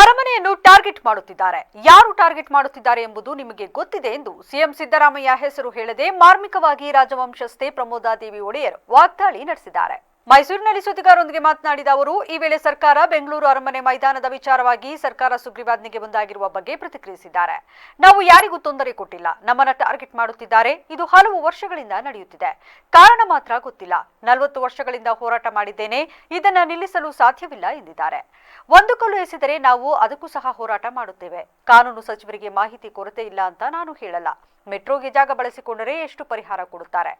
ಅರಮನೆಯನ್ನು ಟಾರ್ಗೆಟ್ ಮಾಡುತ್ತಿದ್ದಾರೆ. ಯಾರು ಟಾರ್ಗೆಟ್ ಮಾಡುತ್ತಿದ್ದಾರೆ ಎಂಬುದು ನಿಮಗೆ ಗೊತ್ತಿದೆ ಎಂದು ಸಿಎಂ ಸಿದ್ದರಾಮಯ್ಯ ಹೆಸರು ಹೇಳದೆ ಮಾರ್ಮಿಕವಾಗಿ ರಾಜವಂಶಸ್ಥೆ ಪ್ರಮೋದಾದೇವಿ ಒಡೆಯರ್ ವಾಗ್ದಾಳಿ ನಡೆಸಿದ್ದಾರೆ. ಮೈಸೂರಿನಲ್ಲಿ ಸುದ್ದಿಗಾರರೊಂದಿಗೆ ಮಾತನಾಡಿದ ಅವರು, ಈ ವೇಳೆ ಸರ್ಕಾರ ಬೆಂಗಳೂರು ಅರಮನೆ ಮೈದಾನದ ವಿಚಾರವಾಗಿ ಸರ್ಕಾರ ಸುಗ್ರೀವಾಜ್ಞೆಗೆ ಮುಂದಾಗಿರುವ ಬಗ್ಗೆ ಪ್ರತಿಕ್ರಿಯಿಸಿದ್ದಾರೆ. ನಾವು ಯಾರಿಗೂ ತೊಂದರೆ ಕೊಟ್ಟಿಲ್ಲ. ನಮ್ಮನ್ನ ಟಾರ್ಗೆಟ್ ಮಾಡುತ್ತಿದ್ದಾರೆ. ಇದು ಹಲವು ವರ್ಷಗಳಿಂದ ನಡೆಯುತ್ತಿದೆ. ಕಾರಣ ಮಾತ್ರ ಗೊತ್ತಿಲ್ಲ. ನಲವತ್ತು ವರ್ಷಗಳಿಂದ ಹೋರಾಟ ಮಾಡಿದ್ದೇನೆ. ಇದನ್ನ ನಿಲ್ಲಿಸಲು ಸಾಧ್ಯವಿಲ್ಲ ಎಂದಿದ್ದಾರೆ. ಒಂದು ಕಲ್ಲು ಎಸೆದರೆ ನಾವು ಅದಕ್ಕೂ ಸಹ ಹೋರಾಟ ಮಾಡುತ್ತೇವೆ. ಕಾನೂನು ಸಚಿವರಿಗೆ ಮಾಹಿತಿ ಕೊರತೆ ಇಲ್ಲ ಅಂತ ನಾನು ಹೇಳಲ್ಲ. ಮೆಟ್ರೋಗೆ ಜಾಗ ಬಳಸಿಕೊಂಡರೆ ಎಷ್ಟು ಪರಿಹಾರ ಕೊಡುತ್ತಾರೆ?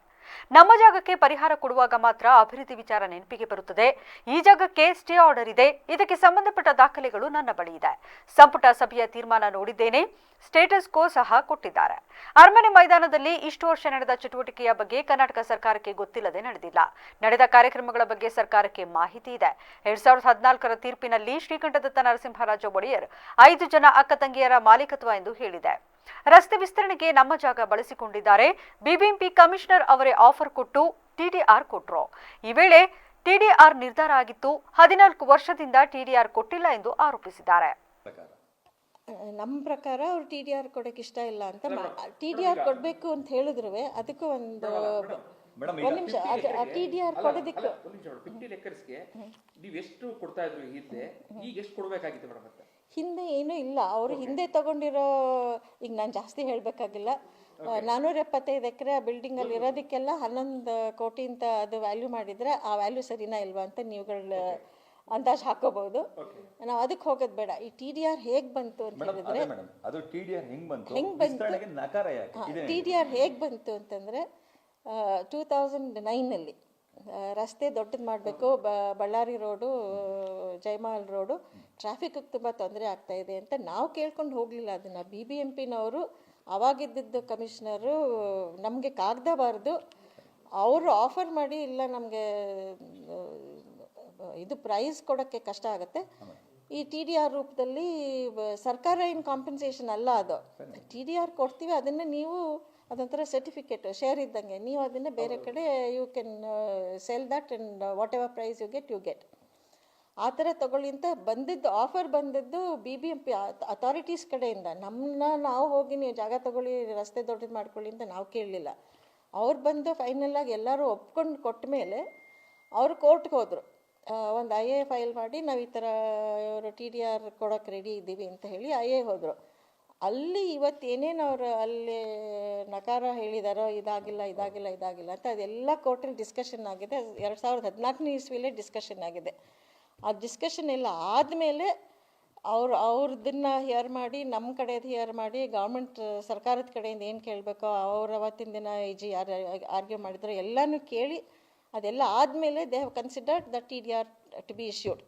ನಮ್ಮ ಜಾಗಕ್ಕೆ ಪರಿಹಾರ ಕೊಡುವಾಗ ಮಾತ್ರ ಅಭಿವೃದ್ಧಿ ವಿಚಾರ ನೆನಪಿಗೆ ಬರುತ್ತದೆ. ಈ ಜಾಗಕ್ಕೆ ಸ್ಟೇ ಆರ್ಡರ್ ಇದೆ. ಇದಕ್ಕೆ ಸಂಬಂಧಪಟ್ಟ ದಾಖಲೆಗಳು ನನ್ನ ಬಳಿ ಇದೆ. ಸಂಪುಟ ಸಭೆಯ ತೀರ್ಮಾನ ನೋಡಿದ್ದೇನೆ. ಸ್ಟೇಟಸ್ ಕೋ ಸಹ ಕೊಟ್ಟಿದ್ದಾರೆ. ಅರಮನೆ ಮೈದಾನದಲ್ಲಿ ಇಷ್ಟು ವರ್ಷ ನಡೆದ ಚಟುವಟಿಕೆಯ ಬಗ್ಗೆ ಕರ್ನಾಟಕ ಸರ್ಕಾರಕ್ಕೆ ಗೊತ್ತಿಲ್ಲದೆ ನಡೆದಿಲ್ಲ. ನಡೆದ ಕಾರ್ಯಕ್ರಮಗಳ ಬಗ್ಗೆ ಸರ್ಕಾರಕ್ಕೆ ಮಾಹಿತಿ ಇದೆ. ಎರಡ್ ಸಾವಿರದ ಹದಿನಾಲ್ಕರ ತೀರ್ಪಿನಲ್ಲಿ ಶ್ರೀಕಂಠದತ್ತ ನರಸಿಂಹರಾಜ ಒಡೆಯರ್ ಐದು ಜನ ಅಕ್ಕ ತಂಗಿಯರ ಮಾಲೀಕತ್ವ ಎಂದು ಹೇಳಿದೆ. ರಸ್ತೆ ವಿಸ್ತರಣೆಗೆ ನಮ್ಮ ಜಾಗ ಬಳಸಿಕೊಂಡಿದ್ದಾರೆ. ಬಿಬಿಎಂಪಿ ಕಮಿಷನರ್ ಅವರೇ ಆಫರ್ ಕೊಟ್ಟು ಟಿಡಿಆರ್ ಕೊಟ್ರು. ಈ ವೇಳೆ ಟಿಡಿಆರ್ ನಿರ್ಧಾರ ಆಗಿತ್ತು. ಹದಿನಾಲ್ಕು ವರ್ಷದಿಂದ ಟಿಡಿಆರ್ ಕೊಟ್ಟಿಲ್ಲ ಎಂದು ಆರೋಪಿಸಿದ್ದಾರೆ. ನಮ್ಮ ಪ್ರಕಾರ ಅವ್ರು ಟಿ ಡಿ ಆರ್ ಕೊಡೋಕೆ ಇಷ್ಟ ಇಲ್ಲ ಅಂತ ಟಿ ಡಿ ಆರ್ ಕೊಡಬೇಕು ಅಂತ ಹೇಳಿದ್ರು ಅದಕ್ಕೂ ಒಂದು ಒಂದು ನಿಮಿಷ ಟಿ ಡಿ ಆರ್ ಕೊಡೋದಕ್ಕೆ. ಒಂದು ನಿಮಿಷ ಫಿಫ್ಟಿ ಎಕರ್ಸ್ಗೆ ನೀವು ಎಷ್ಟು ಕೊಡ್ತಾ ಇದ್ರು ಹಿಂದೆ? ಈಗ ಎಷ್ಟು ಕೊಡಬೇಕಾಗಿತ್ತು ಮೇಡಮ್ ಮತ್ತೆ? ಹಿಂದೆ ಏನೂ ಇಲ್ಲ. ಅವರು ಹಿಂದೆ ತಗೊಂಡಿರೋ ಈಗ ನಾನು ಜಾಸ್ತಿ ಹೇಳಬೇಕಾಗಿಲ್ಲ. ನಾನೂರ ಎಪ್ಪತ್ತೈದು ಎಕರೆ ಬಿಲ್ಡಿಂಗಲ್ಲಿ ಇರೋದಕ್ಕೆಲ್ಲ ಹನ್ನೊಂದು ಕೋಟಿ ಅಂತ ಅದು ವ್ಯಾಲ್ಯೂ ಮಾಡಿದ್ರೆ ಆ ವ್ಯಾಲ್ಯೂ ಸರಿನಾ ಇಲ್ವಾ ಅಂತ ನೀವುಗಳ ಅಂದಾಜು ಹಾಕೋಬಹುದು. ನಾವು ಅದಕ್ಕೆ ಹೋಗೋದು ಬೇಡ. ಈ ಟಿ ಡಿ ಆರ್ ಹೇಗೆ ಬಂತು ಅಂತ ಹೇಳಿದ್ರೆ ಅದು ಟಿ ಡಿ ಆರ್ ಹೆಂಗ್ ಬಂತು? ಟಿ ಡಿ ಆರ್ ಹೇಗೆ ಬಂತು ಅಂತಂದರೆ ಟೂ ತೌಸಂಡ್ ನೈನಲ್ಲಿ ರಸ್ತೆ ದೊಡ್ಡದು ಮಾಡಬೇಕು ಬ Ballari road Jayamahal road traffic ತುಂಬ ತೊಂದರೆ ಆಗ್ತಾ ಇದೆ ಅಂತ ನಾವು ಕೇಳ್ಕೊಂಡು ಹೋಗಲಿಲ್ಲ ಅದನ್ನು. ಬಿ ಬಿ ಎಂ ಪಿನವರು ಅವಾಗಿದ್ದಿದ್ದು ಕಮಿಷನರು ನಮಗೆ ಕಾಗ್ದಬಾರ್ದು ಅವರು ಆಫರ್ ಮಾಡಿ ಇಲ್ಲ ನಮಗೆ ಇದು ಪ್ರೈಸ್ ಕೊಡೋಕ್ಕೆ ಕಷ್ಟ ಆಗುತ್ತೆ. ಈ ಟಿ ಡಿ ಆರ್ ರೂಪದಲ್ಲಿ ಸರ್ಕಾರ ಏನು ಕಾಂಪನ್ಸೇಷನ್ ಅಲ್ಲ ಅದು. ಟಿ ಡಿ ಆರ್ ಕೊಡ್ತೀವಿ ಅದನ್ನು ನೀವು ಅದೊಂಥರ ಸರ್ಟಿಫಿಕೇಟ್ ಶೇರ್ ಇದ್ದಂಗೆ. ನೀವು ಅದನ್ನು ಬೇರೆ ಕಡೆ you can sell that and whatever price you get you get ಆ ಥರ ತಗೊಳ್ಳಿ ಅಂತ ಬಂದಿದ್ದು ಆಫರ್ ಬಂದಿದ್ದು B B M P authorities ಕಡೆಯಿಂದ. ನಮ್ಮನ್ನ ನಾವು ಹೋಗಿ ನೀವು ಜಾಗ ತಗೊಳ್ಳಿ ರಸ್ತೆ ದೊಡ್ಡದು ಮಾಡ್ಕೊಳ್ಳಿ ಅಂತ ನಾವು ಕೇಳಲಿಲ್ಲ. ಅವ್ರು ಬಂದು ಫೈನಲಾಗಿ ಎಲ್ಲರೂ ಒಪ್ಕೊಂಡು ಕೊಟ್ಟ ಮೇಲೆ ಅವರು ಕೋರ್ಟ್ಗೆ ಹೋದರು. ಒಂದು ಐ ಎ ಫೈಲ್ ಮಾಡಿ ನಾವು ಈ ಥರ ಇವರು ಟಿ ಡಿ ಆರ್ ಕೊಡೋಕ್ಕೆ ರೆಡಿ ಇದ್ದೀವಿ ಅಂತ ಹೇಳಿ ಐ ಎ ಹೋದರು. ಅಲ್ಲಿ ಇವತ್ತು ಏನೇನು ಅವರು ಅಲ್ಲಿ ನಕಾರ ಹೇಳಿದಾರೋ, ಇದಾಗಿಲ್ಲ ಇದಾಗಿಲ್ಲ ಇದಾಗಿಲ್ಲ ಅಂತ ಅದೆಲ್ಲ ಕೋರ್ಟಲ್ಲಿ ಡಿಸ್ಕಷನ್ ಆಗಿದೆ. ಎರಡು ಸಾವಿರದ ಹದಿನಾಲ್ಕನೇ ಇಸ್ವಿಲೇ ಡಿಸ್ಕಷನ್ ಆಗಿದೆ. ಆ ಡಿಸ್ಕಷನ್ ಎಲ್ಲ ಆದಮೇಲೆ ಅವ್ರು, ಅವ್ರದನ್ನ ಹಿಯರ್ ಮಾಡಿ ನಮ್ಮ ಕಡೆದು ಹಿಯರ್ ಮಾಡಿ ಗೌರ್ಮೆಂಟ್ ಸರ್ಕಾರದ ಕಡೆಯಿಂದ ಏನು ಕೇಳಬೇಕೋ, ಅವ್ರು ಅವತ್ತಿನ ದಿನ ಈ ಜಿ ಯಾರು ಆರ್ಗ್ಯೂ ಮಾಡಿದ್ರು, ಎಲ್ಲನೂ ಕೇಳಿ ಅದೆಲ್ಲ ಆದಮೇಲೆ they have considered that E D R to be issued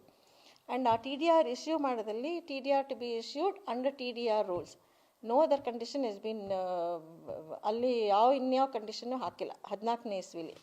and ಆ T D R issue ಮಾಡೋದಲ್ಲಿ T D R to be issued under T D R rules no other condition is been ಅಲ್ಲಿ ಯಾವ ಇನ್ಯಾವ condition ಹಾಕಿಲ್ಲ. ಹದಿನಾಲ್ಕನೇ ಇಸ್ವಿಲಿ.